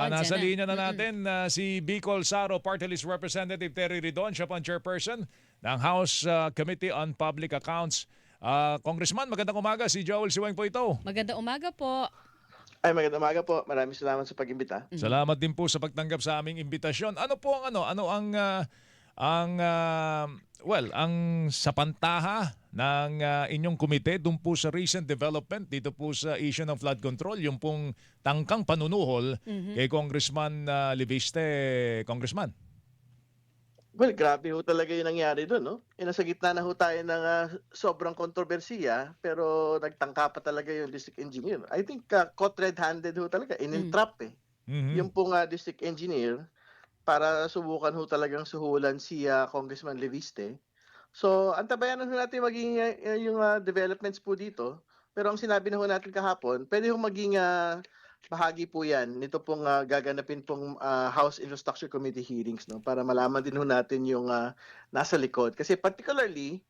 Ah, nasa na. linya na natin ah, si Bicol Saro, Party List Representative Terry Ridon, siya po ang chairperson ng House ah, Committee on Public Accounts. Ah, Congressman, magandang umaga. Si Joel Siweng po ito. Magandang umaga po. Ay, magandang umaga po. Maraming salamat sa pag-imbita. Salamat din po sa pagtanggap sa aming imbitasyon. Ano po ang ano? Ano ang ah, ang ah, well, ang sapantaha ng ah, inyong komite dun po sa recent development dito po sa issue ng flood control, yung pong tangkang panunuhol kay Congressman ah, Liviste, Congressman. Well, grabe ho talaga yung nangyari doon, no? E nasa gitna na ho tayo ng ah, sobrang kontrobersiya, pero nagtangka pa talaga yung district engineer. I think uh, caught red-handed ho talaga, in-entrap eh. Mhm. Yung pong ah, district engineer, para subukan ho talagang suhulan si ah, Congressman Leviste. So, antabayan ho natin maging ah, yung ah, developments po dito. Pero ang sinabi na ho natin kahapon, pwede ho maging ah, bahagi po yan nito pong ah, gaganapin pong ah, House Infrastructure Committee hearings no? Para malaman din ho natin yung ah, nasa likod. Kasi particularly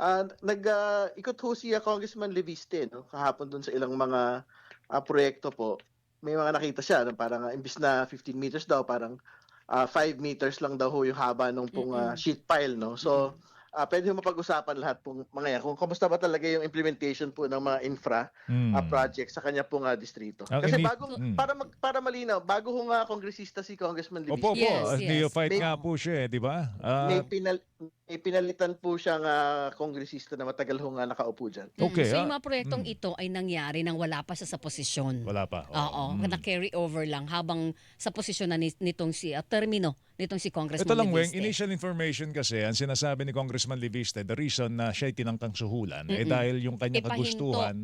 ah, nag ah, ikot ho si ah, Congressman Leviste no? Kahapon dun sa ilang mga ah, proyekto po. May mga nakita siya no, parang ah, imbis na 15 meters daw parang 5 meters lang daw ho yung haba nung pong ah, Mm-mm. sheet pile no so ah, pwede ho mapag-usapan lahat pong mga yan kung kamusta ba talaga yung implementation po ng mga infra Mm. uh, project sa kanya pong ah, distrito. Ang Kasi bago Mm. para mag, para malinaw, bago ho nga kongresista si Congressman Libis, Opo, opo. Yes, yes. Neophyte May- nga po siya, eh, di ba? Ah, may, pinal, may pinalitan po siyang ah, kongresista na matagal ho nga nakaupo dyan. Mm, Okay, so ah. yung mga proyektong Mm. ito ay nangyari nang wala pa siya sa posisyon. wala pa. Oo, Mm. na-carry over lang habang sa posisyon na ni- nitong si uh, termino nitong si Congressman Ito lang, Weng, Leviste. initial information kasi, ang sinasabi ni Congressman Liviste, the reason na siya tinangkang suhulan, eh dahil yung kanyang Ipahinto. kagustuhan,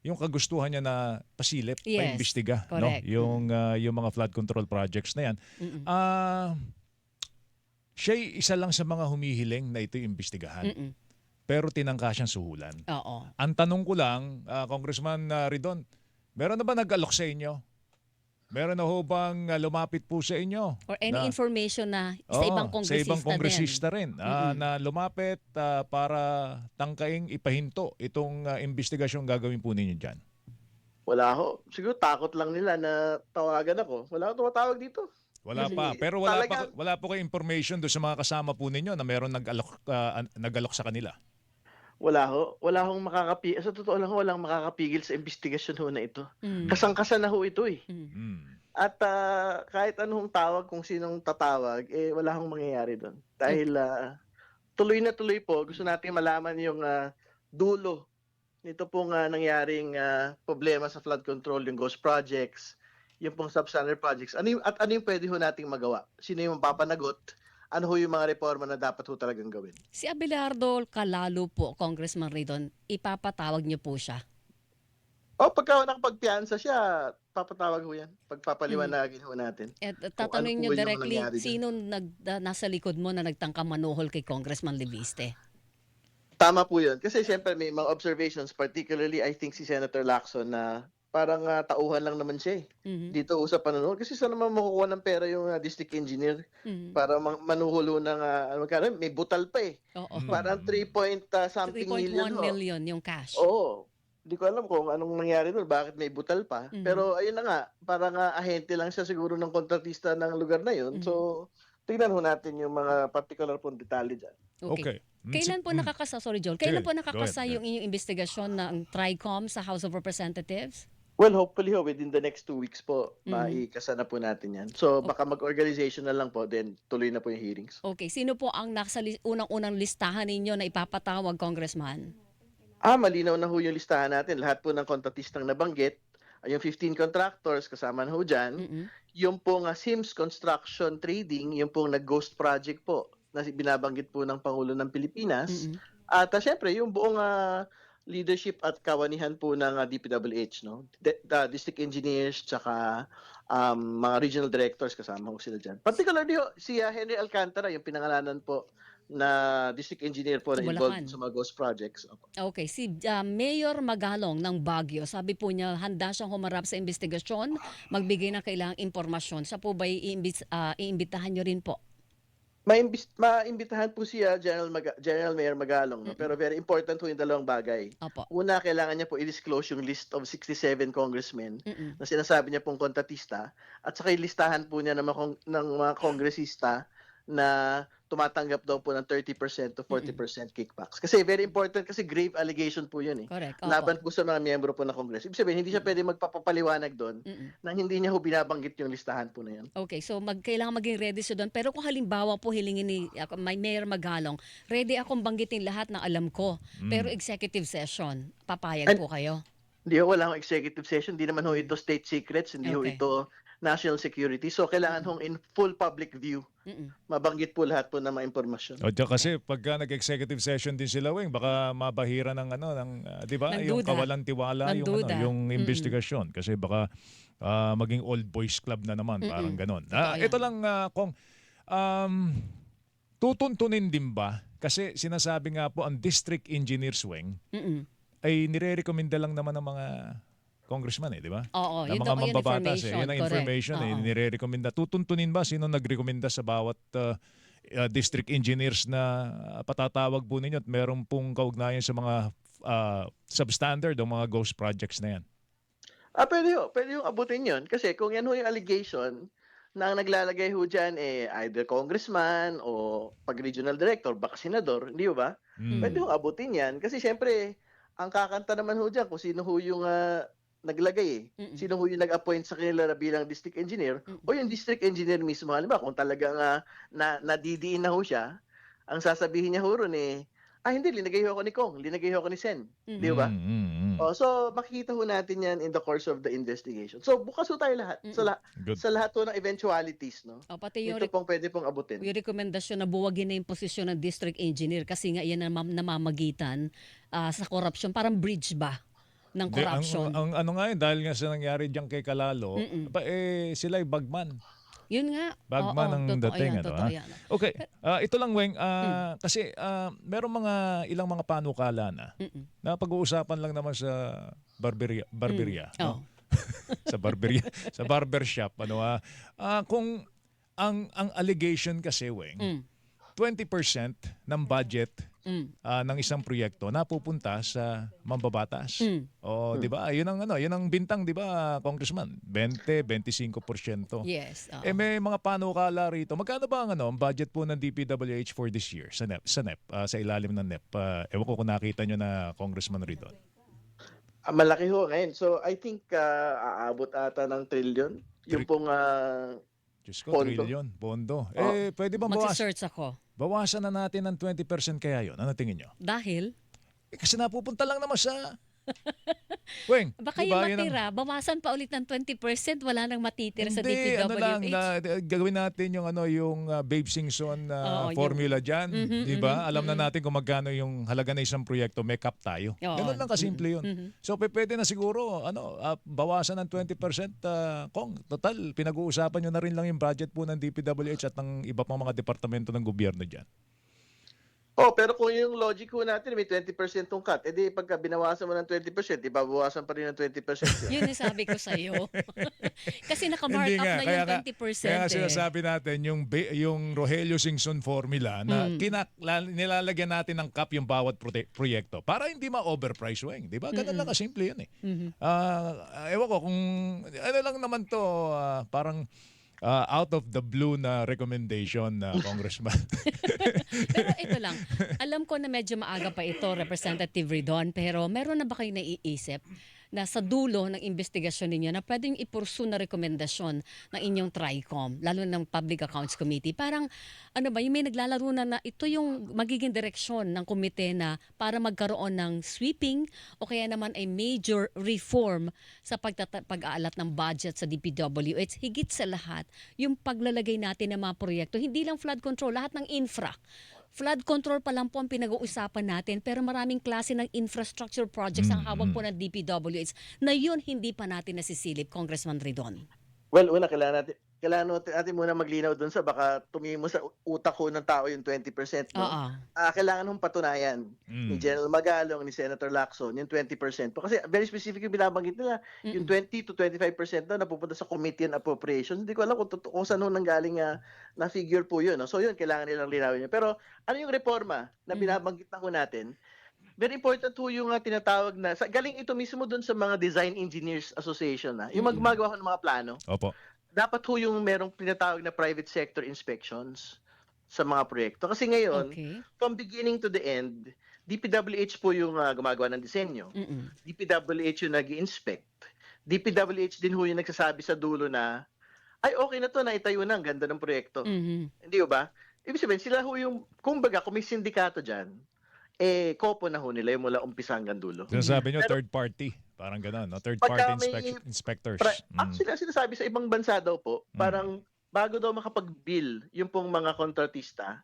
yung kagustuhan niya na pasilip, Yes, paimbestiga, no? correct. Yung, ah, yung mga flood control projects na yan. Ah, siya'y isa lang sa mga humihiling na ito'y imbestigahan, Mm-mm. pero tinangka siyang suhulan. Oo. Ang tanong ko lang, ah, Congressman ah, Ridon, meron na ba nag-alok sa inyo? Meron na ho bang ah, lumapit po sa inyo? Or any Na- information na sa Oo, ibang sa kongresista, ibang kongresista rin ah, na lumapit ah, para tangkaing ipahinto itong ah, investigasyon gagawin po ninyo dyan. Wala ho. Siguro takot lang nila na tawagan ako. Wala akong tumatawag dito. Wala Kasi pa. Pero wala pa talagang- wala po kayo information doon sa mga kasama po ninyo na meron nag-alok an- nag-alok sa kanila. Wala ho. Wala akong makakapigil. Sa totoo lang ho, walang makakapigil sa investigasyon ho na ito. Mm. Kasang-kasa na ho ito eh. Mm. At ah, kahit anong tawag, kung sinong tatawag, eh wala akong mangyayari doon. Dahil ah, tuloy na tuloy po, gusto natin malaman yung ah, dulo nito pong ah, nangyaring ah, problema sa flood control, yung ghost projects, yung pong substandard projects. Ano yung, at ano yung pwede ho nating magawa? Sino yung papanagot? Ano ho yung mga reforma na dapat ho talagang gawin? Si Abelardo Calalo po, Congressman Ridon, ipapatawag niyo po siya. O pagka nakapagpiansa siya, papatawag ho yan. Pagpapaliwanagin ho natin. At uh, Kung tatanungin ano niyo directly, sino nag, na- nasa likod mo na nagtangka manuhol kay Congressman Leviste? Tama po yun. Kasi siyempre may mga observations, particularly I think si Senator Lacson na parang ah, tauhan lang naman siya eh. Mhm. Dito sa panunuhol. Kasi saan naman makukuha ng pera yung ah, district engineer Mhm. para man- manuhulo ng, ano magkano? may butal pa eh. Oo. Mm. Parang 3 point ah, something 3.1 million. ho. million yung cash. Oo. Hindi ko alam kung anong nangyari doon, bakit may butal pa. Mhm. Pero ayun na nga, parang ah, ahente lang siya siguro ng kontratista ng lugar na yun. Mhm. So, tingnan ho natin yung mga particular pong detalye dyan. Okay. Mm, Kailan po mm. nakakasa, sorry Joel, kailan po nakakasa yung inyong investigasyon ng TRICOM sa House of Representatives? Well, hopefully ho, within the next two weeks po, Mhm. maikasa na po natin yan. So, baka mag-organization na lang po, then tuloy na po yung hearings. Okay, sino po ang nasa li- unang-unang listahan ninyo na ipapatawag, Congressman? Ah, malinaw na ho yung listahan natin. Lahat po ng kontratistang nabanggit, ay yung 15 contractors, kasama na ho dyan. Mm-mm. Yung pong ah, Sims Construction Trading, yung pong nag-ghost project po, na binabanggit po ng Pangulo ng Pilipinas. Mm-mm. At ah, syempre, yung buong ah, leadership at kawanihan po ng ah, DPWH, no? De- the district engineers, tsaka um, mga regional directors, kasama ho sila dyan. Particularly si ah, Henry Alcantara, yung pinangalanan po na district engineer po na involved sa mga ghost projects. Okay, si uh, Mayor Magalong ng Baguio, sabi po niya handa siyang humarap sa investigasyon, magbigay ng kailangang impormasyon. Siya po ba ah, iimbitahan niyo rin po? Maimbis maimbitahan po siya General Maga- General Mayor Magalong, no? Pero very important po yung dalawang bagay. Opo. Una, kailangan niya po i-disclose yung list of 67 congressmen Mm-mm. na sinasabi niya pong kontatista at saka yung listahan po niya ng mga, ng mga kongresista na tumatanggap daw po ng 30% to 40% kickbacks. Kasi very important kasi grave allegation po yun eh. Correct. Opo. Laban po sa mga miyembro po ng Kongreso. Ibig sabihin, hindi siya pwede magpapaliwanag doon Mm-mm. na hindi niya ho binabanggit yung listahan po na yun. Okay, so mag, kailangan maging ready siya doon. Pero kung halimbawa po hilingin ni ako, may Mayor Magalong, ready akong banggitin lahat ng alam ko. Mm. Pero executive session, papayag And- po kayo? Hindi ho, wala akong executive session. Hindi naman ho ito state secrets. Hindi ho Okay. ito national security. So, kailangan hong in full public view, Mm-mm. mabanggit po lahat po ng mga impormasyon. O tsaka kasi pagka nag-executive session din sila, Weng, baka mabahira ng ano, ng, ah, 'di ba? Ng Yung duda. kawalan tiwala Ng yung duda. ano, yung investigasyon kasi baka ah, maging old boys club na naman, Mm-mm. parang ganon. Ah, yan. ito lang ah, kung um, tutuntunin din ba kasi sinasabi nga po ang district engineers wing Mm-mm. ay nire-recommenda lang naman ng mga congressman eh, di ba? Oo, ng yun mga daw yung mambabatas information. eh. Yun ang correct. information eh. Oo. Nire-recommenda. Tutuntunin ba sino nagrekomenda sa bawat uh, uh, district engineers na uh, patatawag po ninyo at meron pong kaugnayan sa mga uh, substandard o mga ghost projects na yan? Ah, pwede ho. Pwede yung abutin yun. Kasi kung yan ho yung allegation na ang naglalagay ho dyan eh either congressman o pag regional director, baka senador, hindi ho ba? Mm. Pwede ho abutin yan. Kasi syempre, ang kakanta naman ho dyan kung sino ho yung ah, naglagay eh. Mm-mm. Sino ho yung nag-appoint sa kanila na bilang district engineer Mm. o yung district engineer mismo. Halimbawa, kung talagang ah, na, nadidiin na ho siya, ang sasabihin niya ho ron eh, ah hindi, linagay ho ako ni Kong, linagay ho ako ni Sen. Mm. Di ba? Oh, so makikita ho natin yan in the course of the investigation. So bukas ho tayo lahat sa, Mm-mm. la- Good. sa lahat ho ng eventualities, no? O, pati yung, Ito pong pwede pong abutin. yung rekomendasyon na buwagin na yung posisyon ng district engineer kasi nga yan ang mam- namamagitan ah, sa corruption. Parang bridge ba ng Di, ang, corruption? ang, ano nga yun, dahil nga sa nangyari diyan kay Kalalo, Mm-mm. ba, eh, sila ay bagman. yun nga. Bagman Oo, ang totoo dating, yan, ano, totoo yan. Okay, ah, ito lang Weng, ah, Mm. kasi ah, merong mga ilang mga panukala na Mm-mm. na pag-uusapan lang naman sa barberia, barberia Mm. no? Oo. sa barberia, sa barbershop ano ah Ah, kung ang ang allegation kasi Weng, Mm. 20% ng budget Mm. ah, ng isang proyekto napupunta sa mambabatas. Mm. O, 'di ba? 'Yun ang ano, 'yun ang bintang, 'di ba, Congressman? 20, 25%. Yes. oo. Eh may mga panukala rito. Magkano ba ang ano, ang budget po ng DPWH for this year sa NEP, sa NEP, ah, sa ilalim ng NEP? Ah, ewan ko kung nakita nyo na Congressman rito. Ah, malaki ho ngayon. So I think ah, aabot ata ng trillion. Yung pong ah, Diyos ko, Pondo. trillion, pondo. Oh. Eh, pwede ba bawas, Magsisearch ako. bawasan na natin ng 20% kaya yon? Ano tingin nyo? Dahil, Eh, kasi napupunta lang naman sa... Weng, baka di yung yun ang- matira, bawasan pa ulit ng 20%, wala nang matitira sa Hindi, DPWH. ano lang, na, gagawin natin yung ano yung uh, Babe Singson uh, Oo, yung- formula dyan, Mhm, 'di ba? mhm, Alam na mhm. natin kung magkano yung halaga ng isang proyekto, may cap tayo. Oo. Ganun lang kasimple 'yun. Mhm. So pwede na siguro ano, ah, bawasan ng 20% uh, kung total pinag-uusapan nyo na rin lang yung budget po ng DPWH at ng iba pang mga departamento ng gobyerno diyan. Oh, pero kung yung logic ko natin may 20% tong cut, edi pagka binawasan mo ng 20%, di babawasan pa rin ng 20% yun. Yun ang sabi ko sa iyo. Kasi naka-mark Hindi up nga, na kaya yung nga- 20% Kaya eh. sinasabi natin yung yung Rogelio Singson formula na Mm. kinak- la- nilalagyan natin ng cap yung bawat prote- proyekto para hindi ma-overprice wing, 'di ba? Ganun lang kasimple 'yun eh. Mhm. Ah, ewan ko kung ano lang naman to ah, parang ah, out of the blue na recommendation na congressman. Pero ito lang, alam ko na medyo maaga pa ito, Representative Ridon, pero meron na ba kayo naiisip na sa dulo ng investigasyon ninyo na pwedeng ipursu na rekomendasyon ng inyong TRICOM, lalo ng Public Accounts Committee. Parang, ano ba, yung may naglalaro na na ito yung magiging direksyon ng komite na para magkaroon ng sweeping o kaya naman ay major reform sa pag-aalat ng budget sa DPWH. Higit sa lahat, yung paglalagay natin ng mga proyekto, hindi lang flood control, lahat ng infra. Flood control pa lang po ang pinag-uusapan natin pero maraming klase ng infrastructure projects ang hawak po ng DPWH na yun hindi pa natin nasisilip, Congressman Ridon. Well, una, kailangan natin, kailangan natin, natin muna maglinaw dun sa baka tumingin mo sa utak ko ng tao yung 20%. No? Oo. Ah, kailangan mong patunayan Mm. ni General Magalong, ni Senator Lacson, yung 20%. Po. Kasi very specific yung binabanggit nila. Yung Mm-mm. 20 to 25% daw napupunta sa Committee on Appropriations. Hindi ko alam kung, totoo- kung saan ho nanggaling ah, na figure po yun. No? So yun, kailangan nilang linawin yun. Pero ano yung reforma na Mm. binabanggit na ho natin? Very important ho yung ah, tinatawag na, sa, galing ito mismo dun sa mga Design Engineers Association. Na, yung Mm. magmagawa ko ng mga plano, Opo. Dapat ho yung merong tinatawag na private sector inspections sa mga proyekto. Kasi ngayon, Okay. from beginning to the end, DPWH po yung ah, gumagawa ng disenyo. Mm-mm. DPWH yung nag inspect DPWH din ho yung nagsasabi sa dulo na, ay okay na to, naitayo na, ang ganda ng proyekto. Mhm. Hindi ba? Ibig sabihin, sila ho yung, kumbaga, kung may sindikato dyan, eh, kopo na ho nila yung mula umpisa hanggang dulo. Sinasabi nyo, Pero- third party. Parang gano'n, no? Third Pagka party may inspec- inspectors. Pra- Mm. Actually, ang sinasabi sa ibang bansa daw po, Mm. parang bago daw makapag-bill yung pong mga kontratista,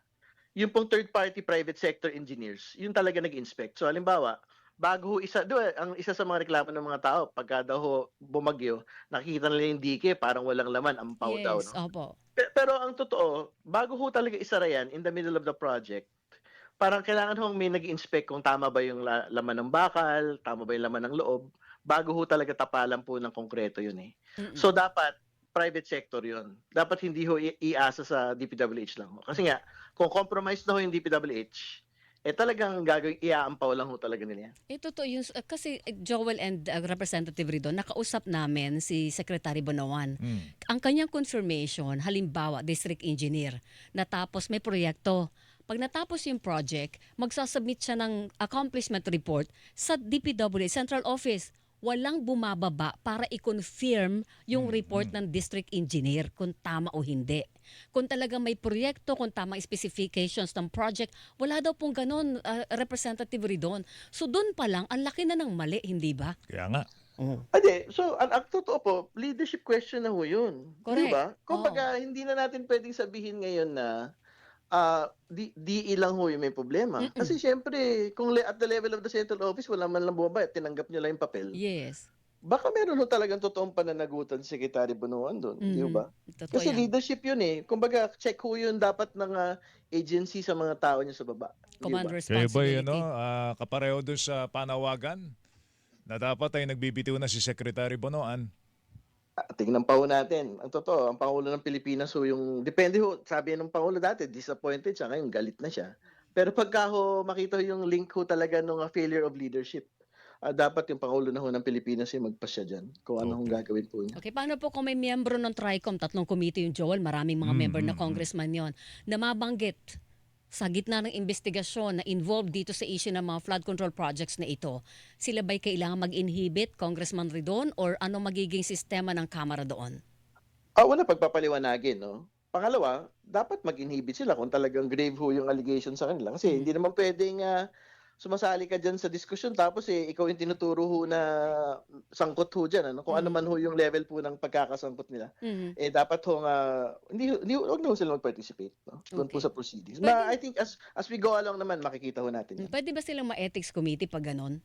yung pong third-party private sector engineers, yun talaga nag-inspect. So, halimbawa, bago ho isa, do, ang isa sa mga reklamo ng mga tao, pagka daw ho bumagyo, nakikita nila yung dike, parang walang laman, ampaw daw. Yes, No? opo. Pe- Pero ang totoo, bago ho talaga isara yan, in the middle of the project, parang kailangan ho may nag-inspect kung tama ba yung la- laman ng bakal, tama ba yung laman ng loob, bago ho talaga tapalan po ng konkreto yun eh. Mm-mm. So dapat private sector 'yon. Dapat hindi ho i- iasa sa DPWH lang. ho. Kasi nga kung compromise na ho yung DPWH, eh talagang gagawin iaampaw lang ho talaga nila yan. Eh, totoo yun. Uh, Kasi uh, Joel and uh, Representative Ridon, nakausap namin si Secretary Bonawan. Mm. Ang kanyang confirmation, halimbawa, district engineer, natapos may proyekto. Pag natapos yung project, magsasubmit siya ng accomplishment report sa DPW Central Office. Walang bumababa para i-confirm yung report ng district engineer kung tama o hindi. Kung talaga may proyekto, kung tama specifications ng project, wala daw pong ganun, uh, Representative Ridon. So doon pa lang, ang laki na ng mali, hindi ba? Kaya nga. Ade, so ang, ang totoo po, leadership question na ho 'yun. Di Correct. ba? Kumbaga hindi na natin pwedeng sabihin ngayon na ah di, di ilang ho yung may problema. Mm-mm. Kasi syempre, kung le- at the level of the central office, wala man lang bumaba, tinanggap niyo lang yung papel. Yes. Baka meron ho talagang totoong pananagutan si Secretary Bonoan doon, di Mhm. ba? Totoo Kasi yan. leadership yun eh. Kumbaga, check ho yun dapat ng ah, agency sa mga tao niya sa baba. Di Command ba? Kaya ba responsibility. ano, ah, kapareho dun sa panawagan na dapat ay nagbibitiw na si Secretary Bonoan. Ah, Tingnan pa ho natin. Ang totoo, ang Pangulo ng Pilipinas ho yung, depende ho, sabi ng Pangulo dati, disappointed siya, ngayon galit na siya. Pero pagka ho, makita ho yung link ho talaga ng ah, failure of leadership, ah, dapat yung Pangulo na ho ng Pilipinas yung magpasya dyan kung ano hong gagawin po niya. Okay, paano po kung may miyembro ng TRICOM, tatlong committee yung Joel, maraming mga Mm, member mm, na congressman yon na mabanggit sa gitna ng investigasyon na involved dito sa issue ng mga flood control projects na ito, sila ba'y kailangan mag-inhibit, Congressman Ridon, or ano magiging sistema ng Kamara doon? Ah, una pagpapaliwanagin, no? Pangalawa, dapat mag-inhibit sila kung talagang grave ho yung allegation sa kanila. Kasi Mhm. hindi naman pwedeng ah, sumasali ka dyan sa diskusyon tapos eh, ikaw yung tinuturo ho na sangkot ho dyan. Ano? Kung ano Mhm. man ho yung level po ng pagkakasangkot nila. Mhm. Eh, dapat ho nga, hindi, hindi, huwag na ho sila mag-participate. No? Doon po Okay. sa proceedings. Pwede- Ma, I think as, as we go along naman, makikita ho natin yan. Pwede ba silang ma-ethics committee pag ganon?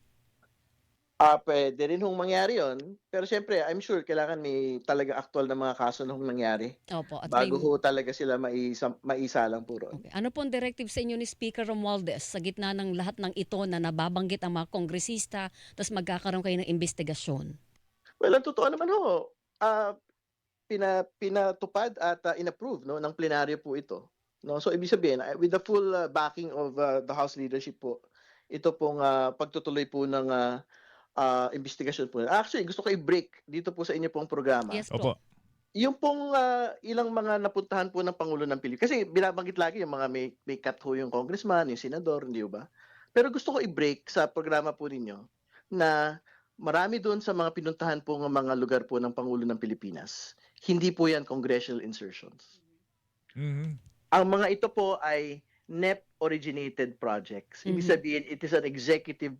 Ah, pwede rin hong mangyari yon. Pero syempre, I'm sure kailangan may talaga actual na mga kaso na hong nangyari. Opo. At Bago may- ho talaga sila maisa, maisa lang po ron. Okay. Ano pong directive sa inyo ni Speaker Romualdez sa gitna ng lahat ng ito na nababanggit ang mga kongresista tapos magkakaroon kayo ng investigasyon? Well, ang totoo naman ho, ah pina, pinatupad at ah, inapprove no, ng plenaryo po ito. No? So, ibig sabihin, ah, with the full ah, backing of ah, the House leadership po, ito pong ah, pagtutuloy po ng ah, ah, investigasyon po. Actually, gusto ko i-break dito po sa inyo pong programa. Yes po. Opo. Yung pong ah, ilang mga napuntahan po ng Pangulo ng Pilipinas. Kasi binabanggit lagi yung mga may, may cut ho yung congressman, yung senador, hindi ba? Pero gusto ko i-break sa programa po ninyo na marami doon sa mga pinuntahan po ng mga lugar po ng Pangulo ng Pilipinas. Hindi po yan congressional insertions. Mhm. Ang mga ito po ay NEP-originated projects. Ibig Mhm. sabihin, it is an executive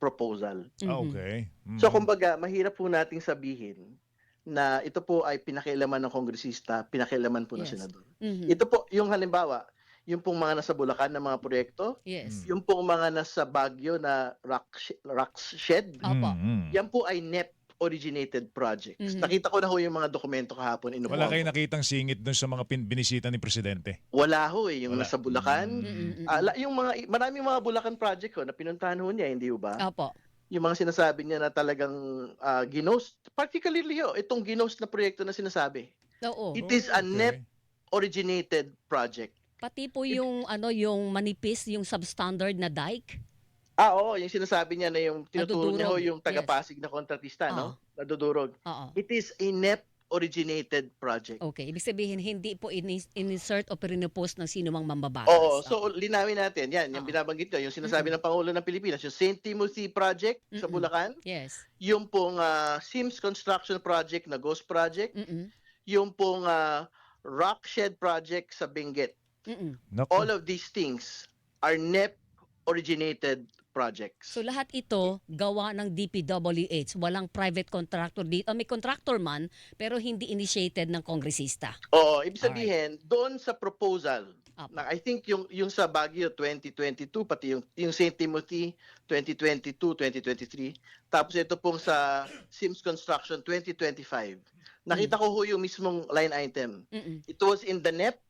proposal. Ah, Mhm. okay. Mhm. So kumbaga, mahirap po nating sabihin na ito po ay pinakialaman ng kongresista, pinakialaman po ng Yes. senador. Mhm. Ito po, yung halimbawa, yung pong mga nasa Bulacan na mga proyekto, Yes. yung pong mga nasa Baguio na rock, sh- rock shed. Mhm. yan po ay NEP originated projects. Mhm. Nakita ko na ho yung mga dokumento kahapon. Inupo Wala kayo nakitang singit dun sa mga pin- binisita ni Presidente. Wala ho eh. Yung Wala. nasa Bulacan. Mm. Mm-mm-mm. Ah, la- yung mga, maraming mga Bulacan project ho na pinuntahan ho niya, hindi ho ba? Opo. Yung mga sinasabi niya na talagang uh, ginost, particularly ho, itong ginost na proyekto na sinasabi. Oo. It is a Okay. NEP originated project. Pati po yung ano yung manipis, yung substandard na dike. Ah, oo, yung sinasabi niya na yung tinuturo niya ho yung taga-Pasig na kontratista, no? Nadudurog. Oo. It is a NEP originated project. Okay, ibig sabihin hindi po ini- in-insert o pinopost ng sino mang mambabatas. Oo, so linawin natin. Yan, yung Oo. binabanggit niyo, yung sinasabi ng Pangulo ng Pilipinas, yung St. Timothy Project sa Mm-mm. Bulacan, Yes. yung pong ah, Sims Construction Project na Ghost Project, Mm-mm. yung pong ah, Rock Shed Project sa Benguet. Mm-mm. Naku. All of these things are NEP originated projects. So lahat ito gawa ng DPWH, walang private contractor dito. may contractor man pero hindi initiated ng kongresista. Oo, ibig sabihin, doon sa proposal, na I think yung yung sa Baguio 2022 pati yung yung St. Timothy 2022 2023 tapos ito pong sa Sims Construction 2025 nakita ko ho yung mismong line item Mm-mm. it was in the NEP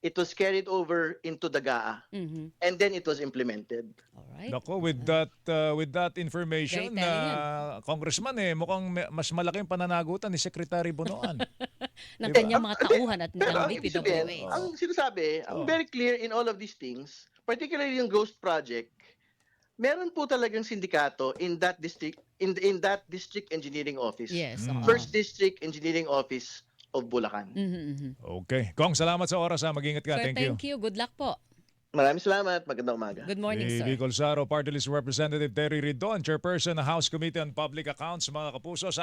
it was carried over into the GAA Mhm. and then it was implemented Alright. Nako, with that uh, with that information, telling uh, Congressman eh mukhang mas malaking pananagutan ni Secretary Bonoan. ng Diba? kanyang mga tauhan at ng DPWH. ang sinasabi Oo. ang very clear in all of these things particularly yung ghost project meron po talagang sindikato in that district in in that district engineering office Yes. Mm. oo. First District Engineering Office of Bulacan. Mhm, mhm. okay. Kong, salamat sa oras ha. Mag-ingat ka. Sir, Thank you. thank you. Good luck po. Maraming salamat. Magandang umaga. Good morning, Si sir. Bicol Saro, Party List Representative Terry Ridon, Chairperson ng House Committee on Public Accounts, mga kapuso. Sa